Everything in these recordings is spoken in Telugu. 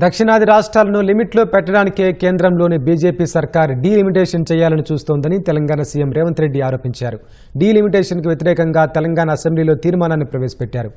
దక్షిణాది రాష్ట్రాలను లిమిట్లో పెట్టడానికే కేంద్రంలోని బీజేపీ సర్కార్ డీలిమిటేషన్ చేయాలని చూస్తోందని తెలంగాణ సీఎం రేవంత్ రెడ్డి ఆరోపించారు. డీలిమిటేషన్కు వ్యతిరేకంగా తెలంగాణ అసెంబ్లీలో తీర్మానాన్ని ప్రవేశపెట్టారు.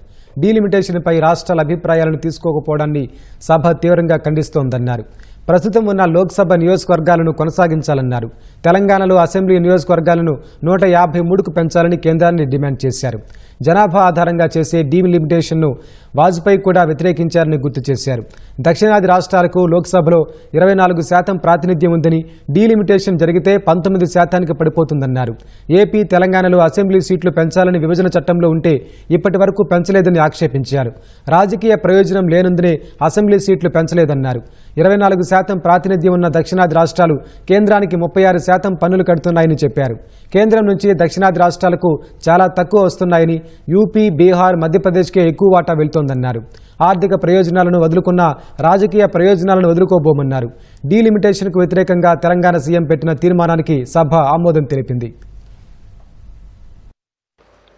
డీలిమిటేషన్పై రాష్ట్రాల అభిప్రాయాలను తీసుకోకపోవడాన్ని సభ తీవ్రంగా ఖండిస్తోందన్నారు. ప్రస్తుతం ఉన్న లోక్సభ నియోజకవర్గాలను కొనసాగించాలన్నారు. తెలంగాణలో అసెంబ్లీ నియోజకవర్గాలను నూట యాభై మూడుకు పెంచాలని కేంద్రాన్ని డిమాండ్ చేశారు. జనాభా ఆధారంగా చేసే డీలిమిటేషన్ను వాజ్పేయి కూడా వ్యతిరేకించారని గుర్తు చేశారు. దక్షిణాది రాష్ట్రాలకు లోక్సభలో ఇరవై నాలుగు శాతం ప్రాతినిధ్యం ఉందని డీలిమిటేషన్ జరిగితే పంతొమ్మిది శాతానికి పడిపోతుందన్నారు. ఏపీ తెలంగాణలో అసెంబ్లీ సీట్లు పెంచాలని విభజన చట్టంలో ఉంటే ఇప్పటి వరకు పెంచలేదని ఆక్షేపించారు. రాజకీయ ప్రయోజనం లేనందునే అసెంబ్లీ సీట్లు పెంచలేదన్నారు. ఇరవై నాలుగు శాతం ప్రాతినిధ్యం ఉన్న దక్షిణాది రాష్ట్రాలు కేంద్రానికి ముప్పై ఆరు శాతం పన్నులు కడుతున్నాయని చెప్పారు. కేంద్రం నుంచి దక్షిణాది రాష్ట్రాలకు చాలా తక్కువ వస్తున్నాయని యూపీ బీహార్ మధ్యప్రదేశ్కే ఎక్కువ వాటా వెళ్తోందన్నారు. ఆర్థిక ప్రయోజనాలను వదులుకున్న రాజకీయ ప్రయోజనాలను వదులుకోబోమన్నారు. డీలిమిటేషన్కు వ్యతిరేకంగా తెలంగాణ సీఎం పెట్టిన తీర్మానానికి సభ ఆమోదం తెలిపింది.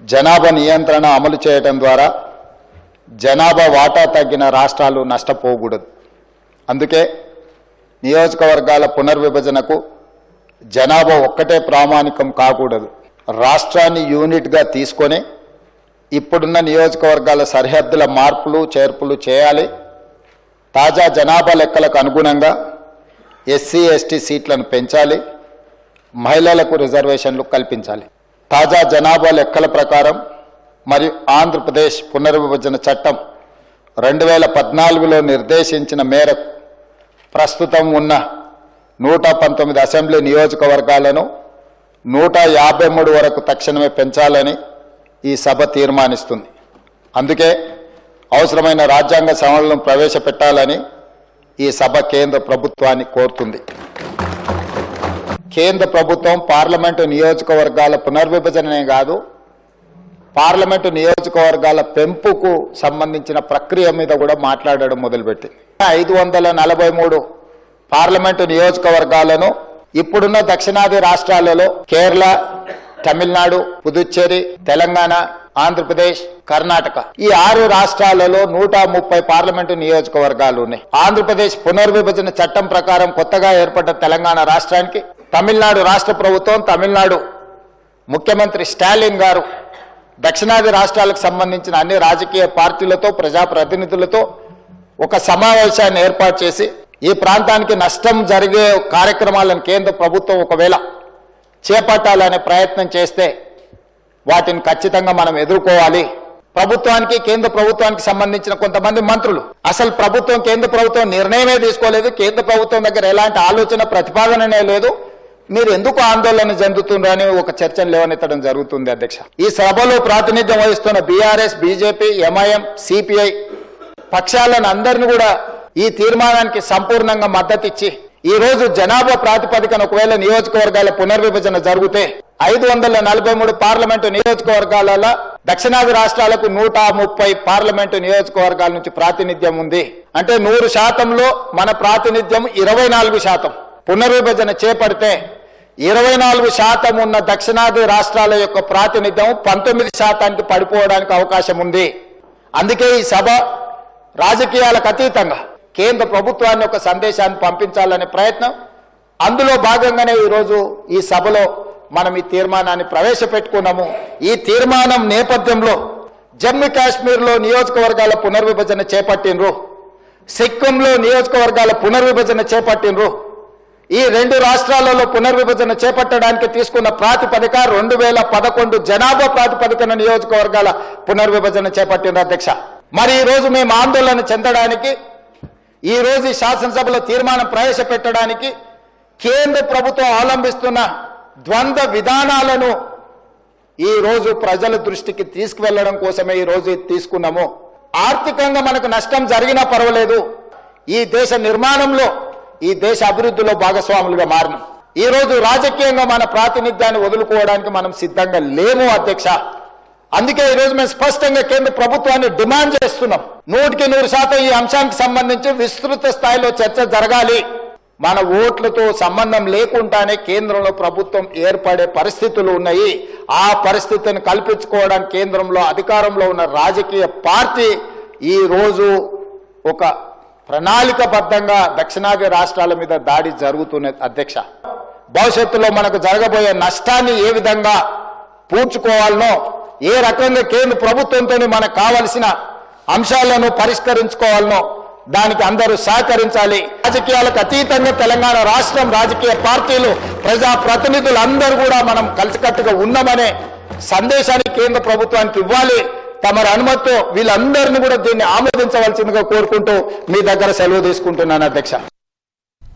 జనాభా నియంత్రణ అమలు చేయడం ద్వారా జనాభా వాటా తగ్గిన రాష్ట్రాలు నష్టపోకూడదు. అందుకే నియోజకవర్గాల పునర్విభజనకు జనాభా ఒక్కటే ప్రామాణికం కాకూడదు. రాష్ట్రాన్ని యూనిట్గా తీసుకొని ఇప్పుడున్న నియోజకవర్గాల సరిహద్దుల మార్పులు చేర్పులు చేయాలి. తాజా జనాభా లెక్కలకు అనుగుణంగా ఎస్సీ ఎస్టీ సీట్లను పెంచాలి. మహిళలకు రిజర్వేషన్లు కల్పించాలి. తాజా జనాభా లెక్కల ప్రకారం మరియు ఆంధ్రప్రదేశ్ పునర్విభజన చట్టం రెండు వేల పద్నాలుగులో నిర్దేశించిన మేరకు ప్రస్తుతం ఉన్న నూట పంతొమ్మిది అసెంబ్లీ నియోజకవర్గాలను నూట యాభై మూడు వరకు తక్షణమే పెంచాలని ఈ సభ తీర్మానిస్తుంది. అందుకే అవసరమైన రాజ్యాంగ సవరణలను ప్రవేశపెట్టాలని ఈ సభ కేంద్ర ప్రభుత్వాన్ని కోరుతుంది. కేంద్ర ప్రభుత్వం పార్లమెంటు నియోజకవర్గాల పునర్విభజననే కాదు పార్లమెంటు నియోజకవర్గాల పెంపుకు సంబంధించిన ప్రక్రియ మీద కూడా మాట్లాడడం మొదలుపెట్టింది. ఐదు వందల నలభై మూడు పార్లమెంటు నియోజకవర్గాలను ఇప్పుడున్న దక్షిణాది రాష్ట్రాలలో కేరళ తమిళనాడు పుదుచ్చేరి తెలంగాణ ఆంధ్రప్రదేశ్ కర్ణాటక. ఈ ఆరు రాష్ట్రాలలో నూట ముప్పై పార్లమెంటు నియోజకవర్గాలు ఉన్నాయి. ఆంధ్రప్రదేశ్ పునర్విభజన చట్టం ప్రకారం కొత్తగా ఏర్పడ్డ తెలంగాణ రాష్ట్రానికి తమిళనాడు రాష్ట్ర ప్రభుత్వం తమిళనాడు ముఖ్యమంత్రి స్టాలిన్ గారు దక్షిణాది రాష్ట్రాలకు సంబంధించిన అన్ని రాజకీయ పార్టీలతో ప్రజాప్రతినిధులతో ఒక సమావేశాన్ని ఏర్పాటు చేసి ఈ ప్రాంతానికి నష్టం జరిగే కార్యక్రమాలను కేంద్ర ప్రభుత్వం ఒకవేళ చేపట్టాలనే ప్రయత్నం చేస్తే వాటిని ఖచ్చితంగా మనం ఎదుర్కోవాలి. ప్రభుత్వానికి కేంద్ర ప్రభుత్వానికి సంబంధించిన కొంతమంది మంత్రులు. అసలు ప్రభుత్వం కేంద్ర ప్రభుత్వం నిర్ణయమే తీసుకోలేదు. కేంద్ర ప్రభుత్వం దగ్గర ఎలాంటి ఆలోచన ప్రతిపాదననే లేదు. మీరు ఎందుకు ఆందోళన చెందుతుండ్రు అని ఒక చర్చను లేవనెత్తడం జరుగుతుంది అధ్యక్ష. ఈ సభలో ప్రాతినిధ్యం వహిస్తున్న బీఆర్ఎస్ బీజేపీ ఎంఐఎం సిపిఐ పక్షాలను అందరిని కూడా ఈ తీర్మానానికి సంపూర్ణంగా మద్దతు ఈరోజు ఈ రోజు జనాభా ప్రాతిపదికన ఒకవేళ నియోజకవర్గాల పునర్విభజన జరిగితే ఐదు వందల నలభై మూడు పార్లమెంటు నియోజకవర్గాలలో దక్షిణాది రాష్ట్రాలకు నూట ముప్పై పార్లమెంటు నియోజకవర్గాల నుంచి ప్రాతినిధ్యం ఉంది. అంటే నూరు శాతంలో మన ప్రాతినిధ్యం ఇరవై నాలుగు శాతం. పునర్విభజన చేపడితే ఇరవై నాలుగు శాతం ఉన్న దక్షిణాది రాష్ట్రాల యొక్క ప్రాతినిధ్యం పంతొమ్మిది శాతానికి పడిపోవడానికి అవకాశం ఉంది. అందుకే ఈ సభ రాజకీయాలకు అతీతంగా కేంద్ర ప్రభుత్వాన్ని ఒక సందేశాన్ని పంపించాలనే ప్రయత్నం. అందులో భాగంగానే ఈరోజు ఈ సభలో మనం ఈ తీర్మానాన్ని ప్రవేశపెట్టుకున్నాము. ఈ తీర్మానం నేపథ్యంలో జమ్మూ కాశ్మీర్లో నియోజకవర్గాల పునర్విభజన చేపట్టినరు సిక్కింలో నియోజకవర్గాల పునర్విభజన చేపట్టినరు ఈ రెండు రాష్ట్రాలలో పునర్విభజన చేపట్టడానికి తీసుకున్న ప్రాతిపదిక రెండు వేల పదకొండు జనాభా ప్రాతిపదికన నియోజకవర్గాల పునర్విభజన చేపట్టిన అధ్యక్ష. మరి ఈ రోజు మేము ఆందోళన చెందడానికి ఈ రోజు శాసనసభలో తీర్మానం ప్రవేశపెట్టడానికి కేంద్ర ప్రభుత్వం అవలంబిస్తున్న ద్వంద్వ విధానాలను ఈ రోజు ప్రజల దృష్టికి తీసుకువెళ్ళడం కోసమే ఈ తీసుకున్నాము. ఆర్థికంగా మనకు నష్టం జరిగినా పర్వాలేదు. ఈ దేశ నిర్మాణంలో ఈ దేశ అభివృద్ధిలో భాగస్వాములుగా మారినాం. ఈరోజు రాజకీయంగా మన ప్రాతినిధ్యాన్ని వదులుకోవడానికి మనం సిద్ధంగా లేము అధ్యక్ష. అందుకే ఈ రోజు మేము స్పష్టంగా కేంద్ర ప్రభుత్వాన్ని డిమాండ్ చేస్తున్నాం. నూటికి నూరు శాతం ఈ అంశానికి సంబంధించి విస్తృత స్థాయిలో చర్చ జరగాలి. మన ఓట్లతో సంబంధం లేకుండానే కేంద్రంలో ప్రభుత్వం ఏర్పడే పరిస్థితులు ఉన్నాయి. ఆ పరిస్థితిని కల్పించుకోవడానికి కేంద్రంలో అధికారంలో ఉన్న రాజకీయ పార్టీ ఈ రోజు ఒక ప్రణాళికబద్ధంగా దక్షిణాది రాష్ట్రాల మీద దాడి జరుగుతున్నది అధ్యక్ష. భవిష్యత్తులో మనకు జరగబోయే నష్టాన్ని ఏ విధంగా పూడ్చుకోవాలనో ఏ రకంగా కేంద్ర ప్రభుత్వంతో మనకు కావలసిన అంశాలను పరిష్కరించుకోవాలనో దానికి అందరూ సహకరించాలి. రాజకీయాలకు అతీతంగా తెలంగాణ రాష్ట్రం రాజకీయ పార్టీలు ప్రజా ప్రతినిధులు అందరూ కూడా మనం కలిసికట్టుగా ఉన్నామనే సందేశాన్ని కేంద్ర ప్రభుత్వానికి ఇవ్వాలి. తమరి అనుమతితో వీళ్ళందరినీ కూడా దీన్ని ఆమోదించవలసిందిగా కోరుకుంటూ మీ దగ్గర సెలవు తీసుకుంటున్నాను అధ్యక్ష.